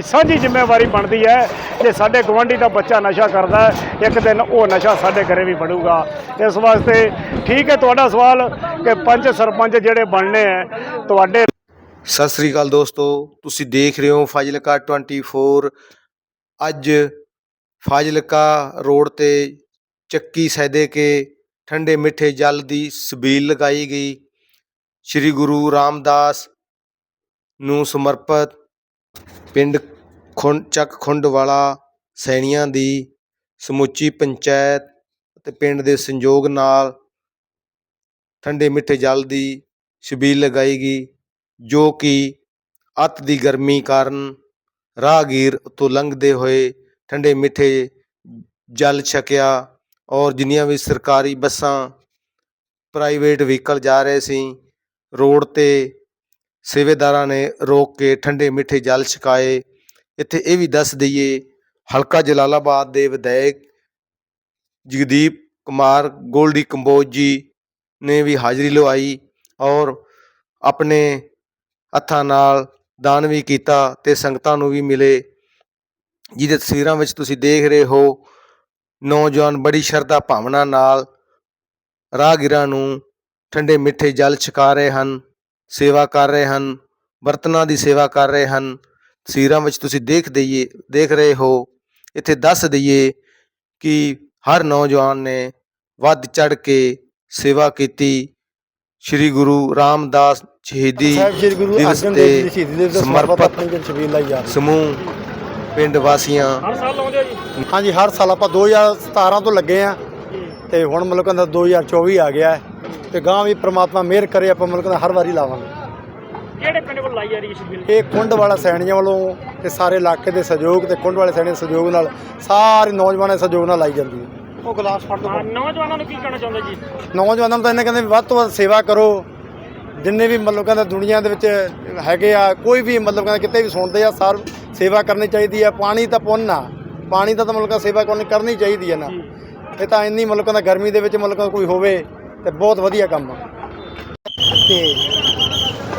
ਸਾਂਝੀ ਜ਼ਿੰਮੇਵਾਰੀ ਬਣਦੀ ਹੈ ਜੇ ਸਾਡੇ ਗਵਾਂਢੀ ਦਾ ਬੱਚਾ ਨਸ਼ਾ ਕਰਦਾ ਇੱਕ ਦਿਨ ਉਹ ਨਸ਼ਾ ਸਾਡੇ ਘਰੇ ਵੀ ਬਣੂਗਾ। ਇਸ ਵਾਸਤੇ ਠੀਕ ਹੈ ਤੁਹਾਡਾ ਸਵਾਲ ਕਿ ਪੰਚ ਸਰਪੰਚ ਜਿਹੜੇ ਬਣਨੇ ਹੈ, ਤੁਹਾਡੇ ਸਤਿ ਸ੍ਰੀ ਅਕਾਲ ਦੋਸਤੋ, ਤੁਸੀਂ ਦੇਖ ਰਹੇ ਹੋ ਫਾਜ਼ਿਲਕਾ 24 ਅੱਜ ਫਾਜ਼ਿਲਕਾ ਰੋਡ ਤੇ ਚੱਕੀ ਸੈਦੇ ਕੇ ਠੰਡੇ ਮਿੱਠੇ ਜਲ ਦੀ ਸਬੀਲ ਲਗਾਈ ਗਈ। ਸ੍ਰੀ ਗੁਰੂ ਰਾਮਦਾਸ ਨੂੰ ਸਮਰਪਿਤ ਪਿੰਡ ਖੁੰ ਚੱਕ ਖੁੰਡ ਵਾਲਾ ਸੈਣੀਆਂ ਦੀ ਸਮੁੱਚੀ ਪੰਚਾਇਤ ਅਤੇ ਪਿੰਡ ਦੇ ਸੰਯੋਗ ਨਾਲ ਠੰਡੇ ਮਿੱਠੇ ਜਲ ਦੀ ਛਬੀਲ ਲਗਾਈ ਗਈ, ਜੋ ਕਿ ਅੱਤ ਦੀ ਗਰਮੀ ਕਾਰਨ ਰਾਹਗੀਰ ਤੋਂ ਲੰਘਦੇ ਹੋਏ ਠੰਡੇ ਮਿੱਠੇ ਜਲ ਛਕਿਆ ਔਰ ਜਿੰਨੀਆਂ ਵੀ ਸਰਕਾਰੀ ਬੱਸਾਂ ਪ੍ਰਾਈਵੇਟ ਵਹੀਕਲ ਜਾ ਰਹੇ ਸੀ, ਰੋਡ ਤੇ ਸੇਵੇਦਾਰਾਂ ਨੇ ਰੋਕ ਕੇ ਠੰਡੇ ਮਿੱਠੇ ਜਲ ਛਕਾਏ। ਇੱਥੇ ਇਹ ਵੀ ਦੱਸ ਦਈਏ, ਹਲਕਾ ਜਲਾਲਾਬਾਦ ਦੇ ਵਿਧਾਇਕ ਜਗਦੀਪ ਕੁਮਾਰ, ਗੋਲਡੀ ਕੰਬੋਜ ਜੀ ਨੇ ਵੀ ਹਾਜ਼ਰੀ ਲਵਾਈ ਔਰ ਆਪਣੇ ਹੱਥਾਂ ਨਾਲ ਦਾਨ ਵੀ ਕੀਤਾ ਤੇ ਸੰਗਤਾਂ ਨੂੰ ਵੀ ਮਿਲੇ। ਜਿਹਦੇ ਤਸਵੀਰਾਂ ਵਿੱਚ ਤੁਸੀਂ ਦੇਖ ਰਹੇ ਹੋ, ਨੌਜਵਾਨ ਬੜੀ ਸ਼ਰਧਾ ਭਾਵਨਾ ਨਾਲ ਰਾਹਗੀਰਾਂ ਨੂੰ ਠੰਡੇ ਮਿੱਠੇ ਜਲ ਛਕਾ ਰਹੇ ਹਨ। ਸੇਵਾ ਕਰ ਰਹੇ ਹਨ ਬਰਤਨਾਂ ਦੀ ਸੇਵਾ ਕਰ ਰਹੇ ਹਨ। ਤਸਵੀਰਾਂ ਵਿੱਚ ਤੁਸੀਂ ਦੇਖ ਦਈਏ ਦੇਖ ਰਹੇ ਹੋ ਇੱਥੇ ਦੱਸ ਦਈਏ ਕਿ ਹਰ ਨੌਜਵਾਨ ਨੇ ਵੱਧ ਚੜ ਕੇ ਸੇਵਾ ਕੀਤੀ। ਸ੍ਰੀ ਗੁਰੂ ਰਾਮਦਾਸ ਸ਼ਹੀਦੀ ਸਾਹਿਬ ਸ੍ਰੀ ਗੁਰੂ ਦਿਵਸ ਅਰਜਨ ਦੇਵ ਜੀ ਦੀ ਤੇ ਸਮਰਪਿਤ ਸਮੂਹ ਪਿੰਡ ਵਾਸੀਆਂ ਹਰ ਸਾਲ ਲਾਉਂਦੇ ਹੋ ਜੀ। ਹਾਂਜੀ ਹਰ ਸਾਲ ਆਪਾਂ 2017 ਤੋਂ ਲੱਗੇ ਆ ਤੇ ਹੁਣ ਮਤਲਬ ਕਹਿੰਦਾ 2024 ਆ ਗਿਆ। ਹੈ ਤੇ ਗਾਂ ਵੀ ਪ੍ਰਮਾਤਮਾ ਮਿਹਰ ਕਰੇ ਆਪਾਂ ਮਤਲਬ ਕਹਿੰਦਾ ਹਰ ਵਾਰੀ ਲਾਵਾਂਗੇ। ਕਿਹੜੇ ਪਿੰਡ ਕੋਲ ਲਾਈ ਜਾ ਰਹੀ ਹੈ ਸ਼ਬੀਲ? ਇਹ ਕੁੰਡ ਵਾਲਾ ਸੈਣੀਆਂ ਵੱਲੋਂ ਤੇ ਸਾਰੇ ਇਲਾਕੇ ਦੇ ਸਹਿਯੋਗ ਤੇ ਕੁੰਡ ਵਾਲੇ ਸੈਣੀਆਂ ਦੇ ਸਹਿਯੋਗ ਨਾਲ ਸਾਰੇ ਨੌਜਵਾਨਾਂ ਦੇ ਸਹਿਯੋਗ ਨਾਲ ਲਾਈ ਜਾਂਦੀ ਹੈ। ਉਹ ਗਲਾਸ ਫੜ ਦੋ ਨੌਜਵਾਨਾਂ ਨੂੰ ਕੀ ਕਹਿਣਾ ਚਾਹੁੰਦੇ ਜੀ? ਨੌਜਵਾਨਾਂ ਨੂੰ ਤਾਂ ਇਹਨੇ ਕਹਿੰਦੇ ਵੀ ਵੱਧ ਤੋਂ ਵੱਧ ਸੇਵਾ ਕਰੋ। ਜਿੰਨੇ ਵੀ ਮਤਲਬ ਕਹਿੰਦਾ ਦੁਨੀਆ ਦੇ ਵਿੱਚ ਹੈਗੇ ਆ ਕੋਈ ਵੀ ਮਤਲਬ ਕਹਿੰਦਾ ਕਿਤੇ ਵੀ ਸੁਣਦੇ ਆ ਸਾਰ ਸੇਵਾ ਕਰਨੀ ਚਾਹੀਦੀ ਆ। ਪਾਣੀ ਤਾਂ ਪੁੰਨ ਆ। ਪਾਣੀ ਦਾ ਤਾਂ ਮਤਲਬ ਕਹਿੰਦਾ ਸੇਵਾ ਕਰਨੀ ਕਰਨੀ ਚਾਹੀਦੀ ਹੈ ਨਾ। ਇਹ ਤਾਂ ਇੰਨੀ ਮਤਲਬ ਕਹਿੰਦਾ ਗਰਮੀ ਦੇ ਵਿੱਚ ਮਤਲਬ ਕਹਿੰਦਾ ਕੋਈ ਹੋਵੇ। ਤੇ ਬਹੁਤ ਵਧੀਆ ਕੰਮ ਆ। ਤੇ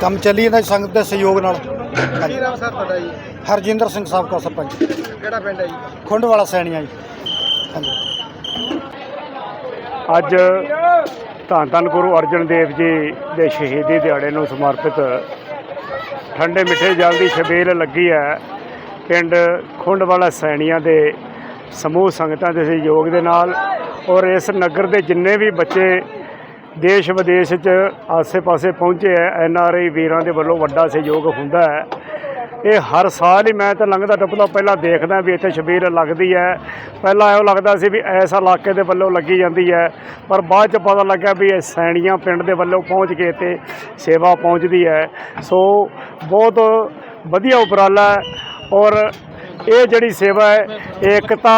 ਕੰਮ ਚੱਲੀ ਜਾਂਦਾ ਸੰਗਤ ਦੇ ਸਹਿਯੋਗ ਨਾਲ। ਕੀ ਨਾਮ ਸਰ ਤੁਹਾਡਾ ਜੀ? ਹਰਜਿੰਦਰ ਸਿੰਘ ਸਾਬਕਾ ਸਰਪੰਚ। ਕਿਹੜਾ ਪਿੰਡ ਹੈ ਜੀ? ਖੁੰਡ ਵਾਲਾ ਸੈਣੀਆਂ ਜੀ। ਹਾਂਜੀ। ਅੱਜ ਧੰਨ ਧੰਨ ਗੁਰੂ ਅਰਜਨ ਦੇਵ ਜੀ ਦੇ ਸ਼ਹੀਦੀ ਦਿਹਾੜੇ ਨੂੰ ਸਮਰਪਿਤ ਠੰਡੇ ਮਿੱਠੇ ਜਲ ਦੀ ਛਬੀਲ ਲੱਗੀ ਹੈ। ਪਿੰਡ ਖੁੰਡ ਵਾਲਾ ਸੈਣੀਆਂ ਦੇ ਸਮੂਹ ਸੰਗਤਾਂ ਦੇ ਸਹਿਯੋਗ ਦੇ ਨਾਲ ਔਰ ਇਸ ਨਗਰ ਦੇ ਜਿੰਨੇ ਵੀ ਬੱਚੇ ਦੇਸ਼ ਵਿਦੇਸ਼ 'ਚ ਆਸੇ-ਪਾਸੇ ਪਹੁੰਚੇ ਹੈ ਐਨ ਆਰ ਆਈ ਵੀਰਾਂ ਦੇ ਵੱਲੋਂ ਵੱਡਾ ਸਹਿਯੋਗ ਹੁੰਦਾ ਹੈ ਇਹ ਹਰ ਸਾਲ ਹੀ ਮੈਂ ਤਾਂ ਲੰਘਦਾ ਟੱਪਦਾ ਪਹਿਲਾਂ ਦੇਖਦਾ ਵੀ ਇੱਥੇ ਸ਼ਬੀਰ ਲੱਗਦੀ ਹੈ ਪਹਿਲਾਂ ਇਹੋ ਲੱਗਦਾ ਸੀ ਵੀ ਐਸ ਇਲਾਕੇ ਦੇ ਵੱਲੋਂ ਲੱਗੀ ਜਾਂਦੀ ਹੈ ਪਰ ਬਾਅਦ ਚ ਪਤਾ ਲੱਗਾ ਵੀ ਇਹ ਸੈਣੀਆਂ ਪਿੰਡ ਦੇ ਵੱਲੋਂ ਪਹੁੰਚ ਕੇ ਇੱਥੇ ਸੇਵਾ ਪਹੁੰਚਦੀ ਹੈ ਸੋ ਬਹੁਤ ਵਧੀਆ ਉਪਰਾਲਾ ਹੈ ਔਰ ਇਹ ਜਿਹੜੀ ਸੇਵਾ ਹੈ ਏਕਤਾ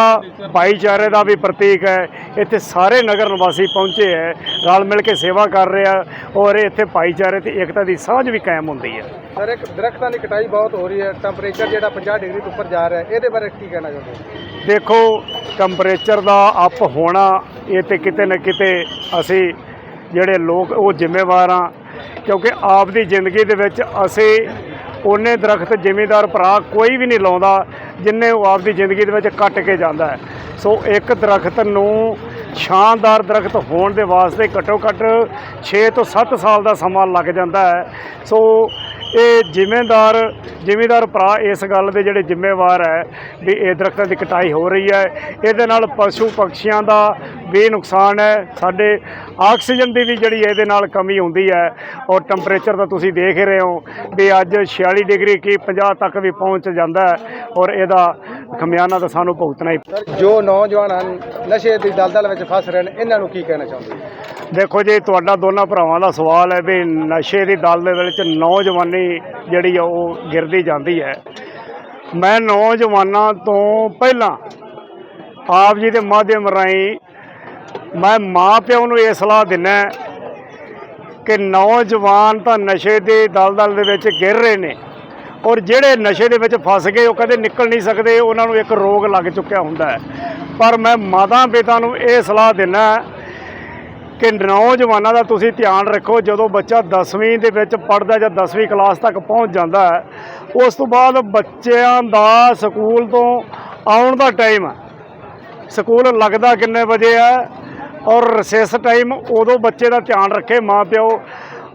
ਭਾਈਚਾਰੇ ਦਾ ਵੀ ਪ੍ਰਤੀਕ ਹੈ। ਇੱਥੇ ਸਾਰੇ ਨਗਰ ਨਿਵਾਸੀ ਪਹੁੰਚੇ ਹੈ ਰਲ ਮਿਲ ਕੇ ਸੇਵਾ ਕਰ ਰਹੇ ਆ ਔਰ ਇੱਥੇ ਭਾਈਚਾਰੇ ਤੇ ਏਕਤਾ ਦੀ ਸਾਂਝ ਵੀ ਕਾਇਮ ਹੁੰਦੀ ਹੈ। ਸਰ ਇੱਕ ਦਰਖਤਾਂ ਦੀ ਕਟਾਈ ਬਹੁਤ ਹੋ ਰਹੀ ਹੈ। ਟੈਂਪਰੇਚਰ ਜਿਹੜਾ 50 ਡਿਗਰੀ ਤੋਂ ਉੱਪਰ ਜਾ ਰਿਹਾ ਹੈ ਇਹਦੇ ਬਾਰੇ ਕੀ ਕਹਿਣਾ ਚਾਹੁੰਦੇ ਹੋ ਦੇਖੋ ਟੈਂਪਰੇਚਰ ਦਾ ਅਪ ਹੋਣਾ ਇਹ ਤੇ ਕਿਤੇ ਨਾ ਕਿਤੇ ਅਸੀਂ ਜਿਹੜੇ ਲੋਕ ਉਹ ਜ਼ਿੰਮੇਵਾਰ ਆ ਕਿਉਂਕਿ ਆਪ ਦੀ ਜ਼ਿੰਦਗੀ ਦੇ ਵਿੱਚ ਅਸੀਂ ਉਹਨੇ ਦਰਖਤ ਜ਼ਿਮੀਦਾਰ ਭਰਾ ਕੋਈ ਵੀ ਨਹੀਂ ਲਾਉਂਦਾ, ਜਿੰਨੇ ਉਹ ਆਪਦੀ ਜ਼ਿੰਦਗੀ ਦੇ ਵਿੱਚ ਕੱਟ ਕੇ ਜਾਂਦਾ ਹੈ। ਸੋ ਇੱਕ ਦਰਖਤ ਨੂੰ ਸ਼ਾਨਦਾਰ ਦਰਖਤ ਹੋਣ ਦੇ ਵਾਸਤੇ ਘੱਟੋ ਘੱਟ 6 ਤੋਂ 7 ਸਾਲ ਦਾ ਸਮਾਂ ਲੱਗ ਜਾਂਦਾ ਹੈ। ਸੋ ਇਹ ਜ਼ਿੰਮੇਦਾਰ, ਜ਼ਿਮੀਂਦਾਰ ਭਰਾ ਇਸ ਗੱਲ ਦੇ ਜਿਹੜੇ ਜ਼ਿੰਮੇਵਾਰ ਹੈ ਵੀ ਇਹ ਦਰਖਤਾਂ ਦੀ ਕਟਾਈ ਹੋ ਰਹੀ ਹੈ। ਇਹਦੇ ਨਾਲ ਪਸ਼ੂ ਪੰਛੀਆਂ ਦਾ ਵੀ ਨੁਕਸਾਨ ਹੈ। ਸਾਡੇ ਆਕਸੀਜਨ ਦੀ ਵੀ ਜਿਹੜੀ ਇਹਦੇ ਨਾਲ ਕਮੀ ਹੁੰਦੀ ਹੈ। ਔਰ ਟੈਂਪਰੇਚਰ ਤਾਂ ਤੁਸੀਂ ਦੇਖ ਰਹੇ ਹੋ ਵੀ ਅੱਜ 46 ਡਿਗਰੀ ਕੀ 50 ਤੱਕ ਵੀ ਪਹੁੰਚ ਜਾਂਦਾ ਹੈ ਔਰ ਇਹਦਾ ਖਮਿਆਨਾ ਤਾਂ ਸਾਨੂੰ ਭੁਗਤਣਾ ਹੀ ਸਰ ਜੋ ਨੌਜਵਾਨ ਹਨ ਨਸ਼ੇ ਦੀ ਦਲਦਲ ਵਿੱਚ ਫਸ ਰਹੇ ਨੇ, ਇਹਨਾਂ ਨੂੰ ਕੀ ਕਹਿਣਾ ਚਾਹੁੰਦੇ? ਦੇਖੋ ਜੀ, ਤੁਹਾਡਾ ਦੋਨਾਂ ਭਰਾਵਾਂ ਦਾ ਸਵਾਲ ਹੈ ਵੀ ਨਸ਼ੇ ਦੀ ਦਲ ਦੇ ਵਿੱਚ ਨੌਜਵਾਨੀ ਜਿਹੜੀ ਆ, ਉਹ ਗਿਰਦੀ ਜਾਂਦੀ ਹੈ। ਮੈਂ ਨੌਜਵਾਨਾਂ ਤੋਂ ਪਹਿਲਾਂ ਆਪ ਜੀ ਦੇ ਮਾਧਿਅਮ ਰਾਹੀਂ ਮੈਂ ਮਾਂ ਪਿਓ ਨੂੰ ਇਹ ਸਲਾਹ ਦਿੰਦਾ ਕਿ ਨੌਜਵਾਨ ਤਾਂ ਨਸ਼ੇ ਦੇ ਦਲਦਲ ਦੇ ਵਿੱਚ ਗਿਰ ਰਹੇ ਨੇ ਔਰ ਜਿਹੜੇ ਨਸ਼ੇ ਦੇ ਵਿੱਚ ਫਸ ਗਏ, ਉਹ ਕਦੇ ਨਿਕਲ ਨਹੀਂ ਸਕਦੇ, ਉਹਨਾਂ ਨੂੰ ਇੱਕ ਰੋਗ ਲੱਗ ਚੁੱਕਿਆ ਹੁੰਦਾ ਹੈ। ਪਰ ਮੈਂ ਮਾਤਾ ਪਿਤਾ ਨੂੰ ਇਹ ਸਲਾਹ ਦਿੰਦਾ ਕਿ ਨੌਜਵਾਨਾਂ ਦਾ ਤੁਸੀਂ ਧਿਆਨ ਰੱਖੋ, ਜਦੋਂ ਬੱਚਾ 10ਵੀਂ ਦੇ ਵਿੱਚ ਪੜਦਾ ਜਾਂ 10ਵੀਂ ਕਲਾਸ ਤੱਕ ਪਹੁੰਚ ਜਾਂਦਾ ਹੈ, ਉਸ ਤੋਂ ਬਾਅਦ ਬੱਚਿਆਂ ਦਾ ਸਕੂਲ ਤੋਂ ਆਉਣ ਦਾ ਟਾਈਮ ਸਕੂਲ ਲੱਗਦਾ ਕਿੰਨੇ ਵਜੇ ਹੈ ਔਰ ਰਿਸੈਸ ਟਾਈਮ, ਉਦੋਂ ਬੱਚੇ ਦਾ ਧਿਆਨ ਰੱਖੇ ਮਾਪਿਓ।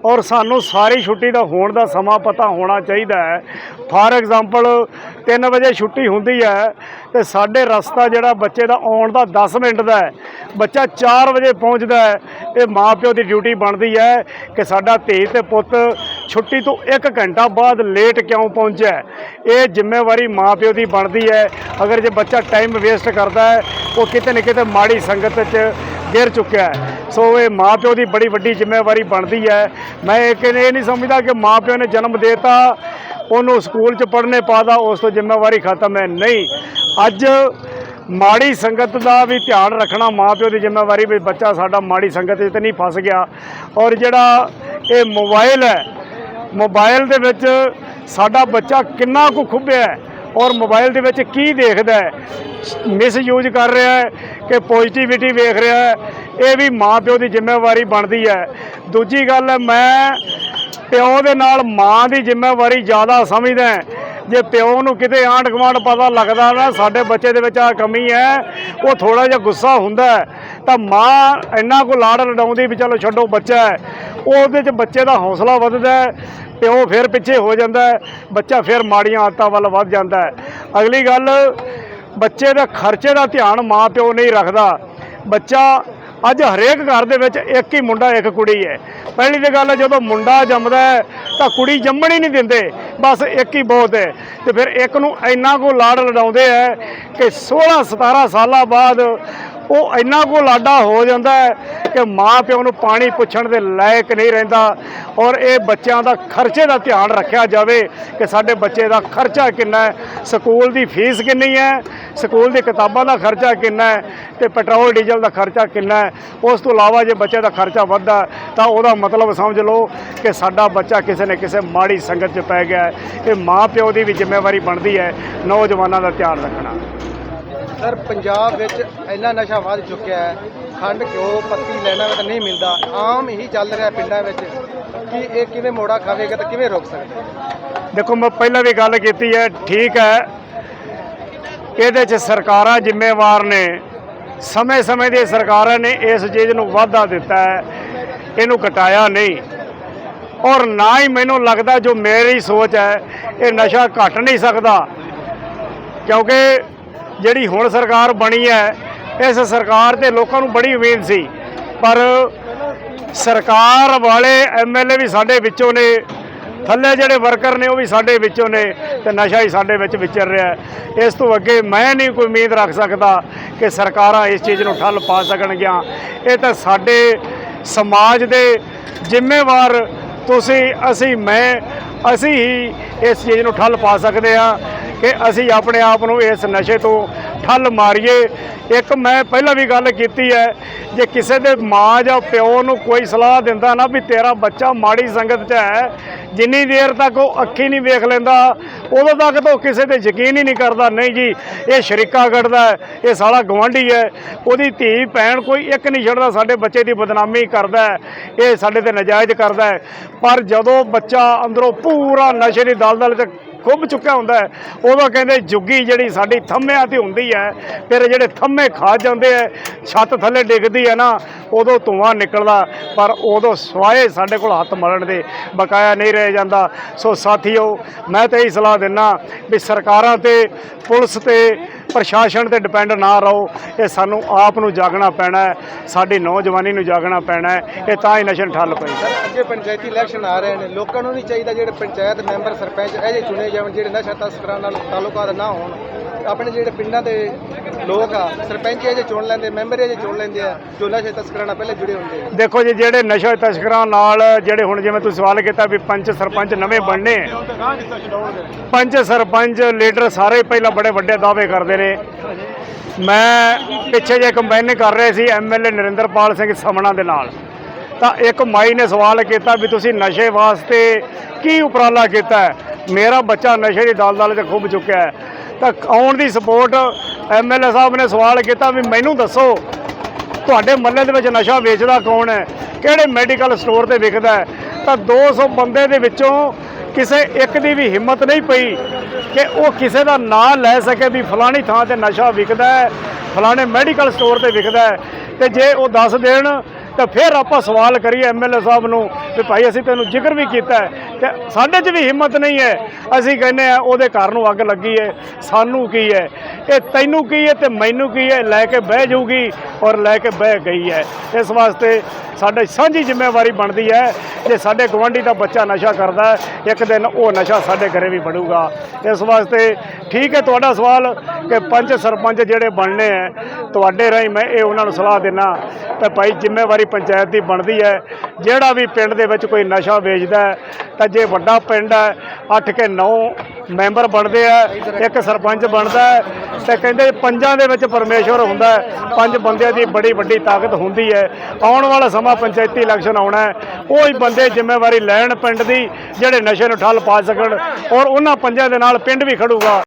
ਔਰ ਸਾਨੂੰ ਸਾਰੀ ਛੁੱਟੀ ਦਾ ਹੋਣ ਦਾ ਸਮਾਂ ਪਤਾ ਹੋਣਾ ਚਾਹੀਦਾ ਹੈ। ਫਾਰ ਐਗਜ਼ਾਮਪਲ 3 ਵਜੇ ਛੁੱਟੀ ਹੁੰਦੀ ਹੈ ਤੇ ਸਾਡੇ ਰਸਤਾ ਜਿਹੜਾ ਬੱਚੇ ਦਾ ਆਉਣ ਦਾ 10 ਮਿੰਟ ਦਾ ਹੈ। ਬੱਚਾ 4 ਵਜੇ ਪਹੁੰਚਦਾ ਹੈ ਇਹ ਮਾਪਿਓ ਦੀ ਡਿਊਟੀ ਬਣਦੀ ਹੈ ਕਿ ਸਾਡਾ ਧੀ ਤੇ ਪੁੱਤ ਛੁੱਟੀ ਤੋਂ 1 ਘੰਟਾ ਬਾਅਦ ਲੇਟ ਕਿਉਂ ਪਹੁੰਚਿਆ ਇਹ ਜ਼ਿੰਮੇਵਾਰੀ ਮਾਪਿਓ ਦੀ ਬਣਦੀ ਹੈ। ਅਗਰ ਜੇ ਬੱਚਾ ਟਾਈਮ ਵੇਸਟ ਕਰਦਾ ਹੈ, ਉਹ ਕਿਤੇ ਨਾ ਕਿਤੇ ਮਾੜੀ ਸੰਗਤ 'ਚ ਗਿਰ ਚੁੱਕਿਆ ਹੈ। ਸੋ ਇਹ ਮਾਪਿਓ ਦੀ ਬੜੀ ਵੱਡੀ ਜ਼ਿੰਮੇਵਾਰੀ ਬਣਦੀ ਹੈ। ਮੈਂ ਇਹ ਇਹ ਨਹੀਂ ਸਮਝਦਾ ਕਿ ਮਾਪਿਓ ਨੇ ਜਨਮ ਦੇਤਾ, ਉਹਨੂੰ ਸਕੂਲ 'ਚ ਪੜ੍ਹਨੇ ਪਾਦਾ ਉਸ ਤੋਂ ਜ਼ਿੰਮੇਵਾਰੀ ਖਤਮ ਹੈ। ਨਹੀਂ, ਅੱਜ ਮਾੜੀ ਸੰਗਤ ਦਾ ਵੀ ਧਿਆਨ ਰੱਖਣਾ ਮਾਪਿਓ ਦੀ ਜ਼ਿੰਮੇਵਾਰੀ ਵੀ ਬੱਚਾ ਸਾਡਾ ਮਾੜੀ ਸੰਗਤ 'ਚ ਤੇ ਨਹੀਂ ਫਸ ਗਿਆ। ਔਰ ਜਿਹੜਾ ਇਹ ਮੋਬਾਈਲ ਹੈ ਮੋਬਾਈਲ ਦੇ ਵਿੱਚ ਸਾਡਾ ਬੱਚਾ ਕਿੰਨਾ ਕੁ ਖੁੱਬਿਆ ਹੈ। ਔਰ ਮੋਬਾਈਲ ਦੇ ਵਿੱਚ ਕੀ ਦੇਖਦਾ ਹੈ? ਮਿਸ ਕਰ ਰਿਹਾ ਹੈ ਕਿ ਪੋਜ਼ਿਟਿਵਿਟੀ ਵੇਖ ਰਿਹਾ ਹੈ। ਇਹ ਵੀ ਮਾਂ ਪਿਓ ਦੀ ਜ਼ਿੰਮੇਵਾਰੀ ਬਣਦੀ ਹੈ। ਦੂਜੀ ਗੱਲ ਹੈ, ਮੈਂ ਪਿਓ ਦੇ ਨਾਲ ਮਾਂ ਦੀ ਜ਼ਿੰਮੇਵਾਰੀ ਜ਼ਿਆਦਾ ਸਮਝਦਾ ਜੇ ਪਿਓ ਨੂੰ ਕਿਤੇ ਆਂਢ ਗੁਆਂਢ ਪਤਾ ਲੱਗਦਾ ਨਾ, ਸਾਡੇ ਬੱਚੇ ਦੇ ਵਿੱਚ ਆ ਕਮੀ ਹੈ, ਉਹ ਥੋੜਾ ਜਿਹਾ ਗੁੱਸਾ ਹੁੰਦਾ ਤਾਂ ਮਾਂ ਇੰਨਾ ਕੋ ਲਾੜ ਲਡਾਉਂਦੀ ਵੀ ਚਲੋ ਛੱਡੋ ਬੱਚਾ ਹੈ। ਉਹਦੇ 'ਚ ਬੱਚੇ ਦਾ ਹੌਸਲਾ ਵੱਧਦਾ ਪਿਓ ਫਿਰ ਪਿੱਛੇ ਹੋ ਜਾਂਦਾ ਹੈ, ਬੱਚਾ ਫਿਰ ਮਾੜੀਆਂ ਆਦਤਾਂ ਵੱਲ ਵੱਧ ਜਾਂਦਾ ਹੈ। ਅਗਲੀ ਗੱਲ, ਬੱਚੇ ਦੇ ਖਰਚੇ ਦਾ ਧਿਆਨ ਮਾਂ ਪਿਓ ਨਹੀਂ ਰੱਖਦਾ। ਬੱਚਾ ਅੱਜ ਹਰੇਕ ਘਰ ਦੇ ਵਿੱਚ ਇੱਕ ਹੀ ਮੁੰਡਾ, ਇੱਕ ਕੁੜੀ ਹੈ। ਪਹਿਲੀ ਤੇ ਗੱਲ, ਜਦੋਂ ਮੁੰਡਾ ਜੰਮਦਾ ਹੈ, ਤਾਂ ਕੁੜੀ ਜੰਮਣ ਹੀ ਨਹੀਂ ਦਿੰਦੇ। ਬਸ ਇੱਕ ਹੀ ਬਹੁਤ ਹੈ। ਤੇ ਫਿਰ ਇੱਕ ਨੂੰ ਇੰਨਾ ਕੋ ਲਾੜ ਲਡਾਉਂਦੇ ਹੈ ਕਿ 16 17 ਸਾਲਾਂ ਬਾਅਦ ਉਹ ਇੰਨਾ ਕੋ ਲਾਡਾ ਹੋ ਜਾਂਦਾ ਹੈ ਕਿ ਮਾਂ ਪਿਓ ਨੂੰ ਪਾਣੀ ਪੁੱਛਣ ਦੇ ਲਾਇਕ ਨਹੀਂ ਰਹਿੰਦਾ ਔਰ ਇਹ ਬੱਚਿਆਂ ਦਾ ਖਰਚੇ ਦਾ ਧਿਆਨ ਰੱਖਿਆ ਜਾਵੇ ਕਿ ਸਾਡੇ ਬੱਚੇ ਦਾ ਖਰਚਾ ਕਿੰਨਾ ਹੈ, ਸਕੂਲ ਦੀ ਫੀਸ ਕਿੰਨੀ ਹੈ, ਸਕੂਲ ਦੀ ਕਿਤਾਬਾਂ ਦਾ ਖਰਚਾ ਕਿੰਨਾ ਹੈ ਤੇ ਪੈਟਰੋਲ, ਡੀਜ਼ਲ ਦਾ ਖਰਚਾ ਕਿੰਨਾ ਹੈ, ਉਸ ਤੋਂ ਇਲਾਵਾ ਜੇ ਬੱਚੇ ਦਾ ਖਰਚਾ ਵੱਧਦਾ ਤਾਂ ਉਹਦਾ ਮਤਲਬ ਸਮਝ ਲਓ ਕਿ ਸਾਡਾ ਬੱਚਾ ਕਿਸੇ ਨੇ ਕਿਸੇ ਮਾੜੀ ਸੰਗਤ 'ਚ ਪੈ ਗਿਆ ਹੈ ਇਹ ਮਾਂ ਪਿਓ ਦੀ ਵੀ ਜ਼ਿੰਮੇਵਾਰੀ ਬਣਦੀ ਹੈ ਨੌਜਵਾਨਾਂ ਦਾ ਧਿਆਨ ਰੱਖਣਾ। ਸਰ, ਪੰਜਾਬ ਵਿੱਚ ਇੰਨਾ ਨਸ਼ਾ ਵੱਧ ਚੁੱਕਿਆ ਹੈ, ਖੰਡ, ਘਿਓ, ਪੱਤੀ, ਲੈਣਾ ਤਾਂ ਨਹੀਂ ਮਿਲਦਾ। ਆਮ ਹੀ ਚੱਲ ਰਿਹਾ ਪਿੰਡਾਂ ਵਿੱਚ ਕਿ ਇਹ ਕਿਵੇਂ ਮੋੜਾ ਖਾਵੇਗਾ ਤਾਂ ਕਿਵੇਂ ਰੋਕ ਸਕਦੇ ਦੇਖੋ, ਮੈਂ ਪਹਿਲਾਂ ਵੀ ਗੱਲ ਕੀਤੀ ਹੈ, ਠੀਕ ਹੈ। ਇਹਦੇ 'ਚ ਸਰਕਾਰਾਂ ਜ਼ਿੰਮੇਵਾਰ ਨੇ। ਸਮੇਂ-ਸਮੇਂ ਦੀਆਂ ਸਰਕਾਰਾਂ ਨੇ ਇਸ ਚੀਜ਼ ਨੂੰ ਵਾਧਾ ਦਿੱਤਾ ਹੈ। ਇਹਨੂੰ ਘਟਾਇਆ ਨਹੀਂ। ਔਰ ਨਾ ਹੀ ਮੈਨੂੰ ਲੱਗਦਾ ਜੋ ਮੇਰੀ ਸੋਚ ਹੈ, ਇਹ ਨਸ਼ਾ ਘਟ ਨਹੀਂ ਸਕਦਾ। ਕਿਉਂਕਿ ਜਿਹੜੀ ਹੁਣ ਸਰਕਾਰ ਬਣੀ ਹੈ, ਇਸ ਸਰਕਾਰ ਤੇ ਲੋਕਾਂ ਨੂੰ ਬੜੀ ਉਮੀਦ ਸੀ। ਪਰ ਸਰਕਾਰ ਵਾਲੇ ਐਮਐਲਏ ਵੀ ਸਾਡੇ ਵਿੱਚੋਂ ਨੇ, ਥੱਲੇ ਜਿਹੜੇ ਵਰਕਰ ਨੇ ਉਹ ਵੀ ਸਾਡੇ ਵਿੱਚੋਂ ਨੇ ਤੇ ਨਸ਼ਾ ਹੀ ਸਾਡੇ ਵਿੱਚ ਵਿਚਰ ਰਿਹਾ ਇਸ ਤੋਂ ਅੱਗੇ ਮੈਂ ਨਹੀਂ ਕੋਈ ਉਮੀਦ ਰੱਖ ਸਕਦਾ ਕਿ ਸਰਕਾਰਾਂ ਇਸ ਚੀਜ਼ ਨੂੰ ਠੱਲ ਪਾ ਸਕਣਗੀਆਂ। ਇਹ ਤਾਂ ਸਾਡੇ ਸਮਾਜ ਦੇ ਜ਼ਿੰਮੇਵਾਰ ਤੁਸੀਂ, ਅਸੀਂ, ਮੈਂ ਅਸੀਂ ਹੀ ਇਸ ਚੀਜ਼ ਨੂੰ ਠੱਲ ਪਾ ਸਕਦੇ ਹਾਂ ਕਿ ਅਸੀਂ ਆਪਣੇ ਆਪ ਨੂੰ ਇਸ ਨਸ਼ੇ ਤੋਂ ਠੱਲ ਮਾਰੀਏ। ਇੱਕ ਮੈਂ ਪਹਿਲਾਂ ਵੀ ਗੱਲ ਕੀਤੀ ਹੈ, ਜੇ ਕਿਸੇ ਦੇ ਮਾਂ ਜਾਂ ਪਿਓ ਨੂੰ ਕੋਈ ਸਲਾਹ ਦਿੰਦਾ ਨਾ ਵੀ ਤੇਰਾ ਬੱਚਾ ਮਾੜੀ ਸੰਗਤ 'ਚ ਹੈ, ਜਿੰਨੀ ਦੇਰ ਤੱਕ ਉਹ ਅੱਖੀ ਨਹੀਂ ਵੇਖ ਲੈਂਦਾ, ਉਦੋਂ ਤੱਕ ਤਾਂ ਉਹ ਕਿਸੇ ਤੇ ਯਕੀਨ ਹੀ ਨਹੀਂ ਕਰਦਾ, ਨਹੀਂ ਜੀ, ਇਹ ਸ਼ਰੀਕਾ ਕੱਢਦਾ ਇਹ ਸਾਲਾ ਗਵਾਂਢੀ ਹੈ, ਉਹਦੀ ਧੀ ਭੈਣ ਕੋਈ ਇੱਕ ਨਹੀਂ ਛੱਡਦਾ, ਸਾਡੇ ਬੱਚੇ ਦੀ ਬਦਨਾਮੀ ਕਰਦਾ ਇਹ ਸਾਡੇ ਤੇ ਨਜਾਇਜ਼ ਕਰਦਾ ਪਰ ਜਦੋਂ ਬੱਚਾ ਅੰਦਰੋਂ ਪੂਰਾ ਨਸ਼ੇ ਦੀ ਦਲਦਲ 'ਚ ਖੁੱਭ ਚੁੱਕਿਆ ਹੁੰਦਾ ਹੈ। ਉਦੋਂ ਕਹਿੰਦੇ ਜੁੱਗੀ ਜਿਹੜੀ ਸਾਡੀ ਥੰਮਿਆਂ ਤੇ ਹੁੰਦੀ ਹੈ, ਫਿਰ ਜਿਹੜੇ ਥੰਮੇ ਖਾ ਜਾਂਦੇ ਹੈ, ਛੱਤ ਥੱਲੇ ਡਿੱਗਦੀ ਹੈ ਨਾ, ਉਦੋਂ ਧੂੰਆਂ ਨਿਕਲਦਾ, ਪਰ ਉਦੋਂ ਸਵਾਏ ਸਾਡੇ ਕੋਲ ਹੱਥ ਮਲਣ ਦੇ ਬਕਾਇਆ ਨਹੀਂ ਰਹਿ ਜਾਂਦਾ। ਸੋ ਸਾਥੀਓ, ਮੈਂ ਤਾਂ ਇਹੀ ਸਲਾਹ ਦਿੰਨਾ ਵੀ ਸਰਕਾਰਾਂ ਤੇ, ਪੁਲਿਸ ਤੇ ਪ੍ਰਸ਼ਾਸਨ ਤੇ ਡਿਪੈਂਡ ਨਾ ਰਹੋ। ਇਹ ਸਾਨੂੰ ਆਪ ਨੂੰ ਜਾਗਣਾ ਪੈਣਾ ਹੈ, ਸਾਡੀ ਨੌਜਵਾਨੀ ਨੂੰ ਜਾਗਣਾ ਪੈਣਾ ਹੈ, ਇਹ ਤਾਂ ਹੀ ਨਸ਼ੇ ਠੱਲ ਪਈ। ਸਰ ਅੱਗੇ ਪੰਚਾਇਤੀ ਇਲੈਕਸ਼ਨ ਆ ਰਹੇ ਨੇ। ਲੋਕਾਂ ਨੂੰ ਨਹੀਂ ਚਾਹੀਦਾ ਜਿਹੜੇ ਪੰਚਾਇਤ ਮੈਂਬਰ, ਸਰਪੰਚ ਇਹ ਜਿਹੇ ਚੁਣੇ ਜਾਣ ਜਿਹੜੇ ਨਸ਼ਾ ਤਸਕਰਾਂ ਨਾਲ ਤਾਲੁਕਾਤ ਨਾ ਹੋਣ। ਆਪਣੇ ਜਿਹੜੇ ਪਿੰਡਾਂ ਦੇ ਲੋਕ ਆ, ਸਰਪੰਚ ਇਹ ਜਿਹੇ ਚੁਣ ਲੈਂਦੇ, ਮੈਂਬਰ ਇਹ ਜਿਹੇ ਚੁਣ ਲੈਂਦੇ ਆ ਜੋ ਨਸ਼ਾ ਤਸਕਰਾਂ ਨਾਲ ਪਹਿਲੇ ਜੁੜੇ ਹੁੰਦੇ ਆ। ਦੇਖੋ ਜੀ, ਜਿਹੜੇ ਨਸ਼ੇ ਤਸਕਰਾਂ ਨਾਲ, ਜਿਹੜੇ ਹੁਣ ਜਿਵੇਂ ਤੁਸੀਂ ਸਵਾਲ ਕੀਤਾ ਵੀ ਪੰਚ ਸਰਪੰਚ ਨਵੇਂ ਬਣਨੇ ਪੰਚ ਸਰਪੰਚ ਲੀਡਰ ਸਾਰੇ ਪਹਿਲਾਂ ਬੜੇ ਵੱਡੇ ਦਾਅਵੇ ਕਰਦੇ ਨੇ। ਮੈਂ ਪਿੱਛੇ ਜੇ ਕੰਪੇਨ ਕਰ ਰਹੇ ਸੀ ਐਮਐਲਏ ਨਰਿੰਦਰਪਾਲ ਸਿੰਘ ਸਮਣਾ ਦੇ ਨਾਲ। ਤਾਂ ਇੱਕ ਮਾਈ ਨੇ ਸਵਾਲ ਕੀਤਾ ਵੀ ਤੁਸੀਂ ਨਸ਼ੇ ਵਾਸਤੇ ਕੀ ਉਪਰਾਲਾ ਕੀਤਾ ਮੇਰਾ ਬੱਚਾ ਨਸ਼ੇ ਦੀ ਦਲਦਲ 'ਚ ਖੁੱਭ ਚੁੱਕਿਆ ਹੈ। ਤਾਂ ਆਉਣ ਦੀ ਸਪੋਰਟ ਐਮਐਲਏ ਸਾਹਿਬ ਨੇ ਸਵਾਲ ਕੀਤਾ ਵੀ ਮੈਨੂੰ ਦੱਸੋ, ਤੁਹਾਡੇ ਮੱਲੇ ਦੇ ਵਿੱਚ ਨਸ਼ਾ ਵੇਚਦਾ ਕੌਣ ਹੈ? ਕਿਹੜੇ ਮੈਡੀਕਲ ਸਟੋਰ ਤੇ ਵਿਕਦਾ ਹੈ? ਤਾਂ 200 ਬੰਦੇ ਦੇ ਵਿੱਚੋਂ ਕਿਸੇ ਇੱਕ ਦੀ ਵੀ ਹਿੰਮਤ ਨਹੀਂ ਪਈ ਕਿ ਉਹ ਕਿਸੇ ਦਾ ਨਾਂ ਲੈ ਸਕੇ ਵੀ ਫਲਾਣੀ ਥਾਂ ਤੇ ਨਸ਼ਾ ਵਿਕਦਾ ਹੈ, ਫਲਾਣੇ ਮੈਡੀਕਲ ਸਟੋਰ ਤੇ ਵਿਕਦਾ ਹੈ। ਤੇ ਜੇ ਉਹ ਦੱਸ ਦੇਣ ਤਾਂ ਫਿਰ ਆਪਾਂ ਸਵਾਲ ਕਰੀਏ ਐਮਐਲਏ ਸਾਹਿਬ ਨੂੰ ਵੀ ਭਾਈ ਅਸੀਂ ਤੈਨੂੰ ਜ਼ਿਕਰ ਵੀ ਕੀਤਾ ਹੈ ਤੇ ਸਾਡੇ 'ਚ ਵੀ ਹਿੰਮਤ ਨਹੀਂ ਹੈ। ਅਸੀਂ ਕਹਿੰਦੇ ਆ ਉਹਦੇ ਘਰ ਨੂੰ ਅੱਗ ਲੱਗੀ ਹੈ। ਸਾਨੂੰ ਕੀ ਹੈ? ਇਹ ਤੈਨੂੰ ਕੀ ਹੈ ਤੇ ਮੈਨੂੰ ਕੀ ਹੈ? ਲੈ ਕੇ ਬਹਿ ਜਾਊਗੀ ਔਰ ਲੈ ਕੇ ਬਹਿ ਗਈ ਹੈ। ਇਸ ਵਾਸਤੇ ਸਾਡੇ ਸਾਂਝੀ ਜ਼ਿੰਮੇਵਾਰੀ ਬਣਦੀ ਹੈ ਜੇ ਸਾਡੇ ਗਵਾਂਢੀ ਦਾ ਬੱਚਾ ਨਸ਼ਾ ਕਰਦਾ ਇੱਕ ਦਿਨ ਉਹ ਨਸ਼ਾ ਸਾਡੇ ਘਰੇ ਵੀ ਬਣੂਗਾ ਇਸ ਵਾਸਤੇ ਠੀਕ ਹੈ, ਤੁਹਾਡਾ ਸਵਾਲ ਕਿ ਪੰਜ ਸਰਪੰਚ ਜਿਹੜੇ ਬਣਨੇ ਹੈ, ਤੁਹਾਡੇ ਰਾਹੀਂ ਮੈਂ ਇਹ ਉਹਨਾਂ ਨੂੰ ਸਲਾਹ ਦੇਣਾ ਤੇ ਭਾਈ ਜ਼ਿੰਮੇਵਾਰੀ ਪੰਚਾਇਤ ਦੀ ਬਣਦੀ ਹੈ। ਜਿਹੜਾ ਵੀ ਪਿੰਡ ਦੇ ਵਿੱਚ ਕੋਈ ਨਸ਼ਾ ਵੇਚਦਾ ਹੈ, ਤਾਂ ਜੇ ਵੱਡਾ ਪਿੰਡ ਹੈ 8 ਕੇ 9 ਮੈਂਬਰ ਬਣਦੇ ਆ, ਇੱਕ ਸਰਪੰਚ ਬਣਦਾ ਹੈ, ਤੇ ਕਹਿੰਦੇ ਪੰਜਾਂ ਦੇ ਵਿੱਚ ਪਰਮੇਸ਼ਵਰ ਹੁੰਦਾ ਪੰਜ ਬੰਦਿਆਂ ਦੀ ਬੜੀ ਵੱਡੀ ਤਾਕਤ ਹੁੰਦੀ ਹੈ। ਆਉਣ ਵਾਲਾ ਸਮਾਂ ਪੰਚਾਇਤੀ ਇਲੈਕਸ਼ਨ ਆਉਣਾ ਹੈ ਉਹ ਹੀ ਬੰਦੇ ਜ਼ਿੰਮੇਵਾਰੀ ਲੈਣ ਪਿੰਡ ਦੀ, ਜਿਹੜੇ ਨਸ਼ੇ ਨੂੰ ਠੱਲ ਪਾ ਸਕਣ, ਔਰ ਉਹਨਾਂ ਪੰਜਾਂ ਦੇ ਨਾਲ ਪਿੰਡ ਵੀ ਖੜੂਗਾ।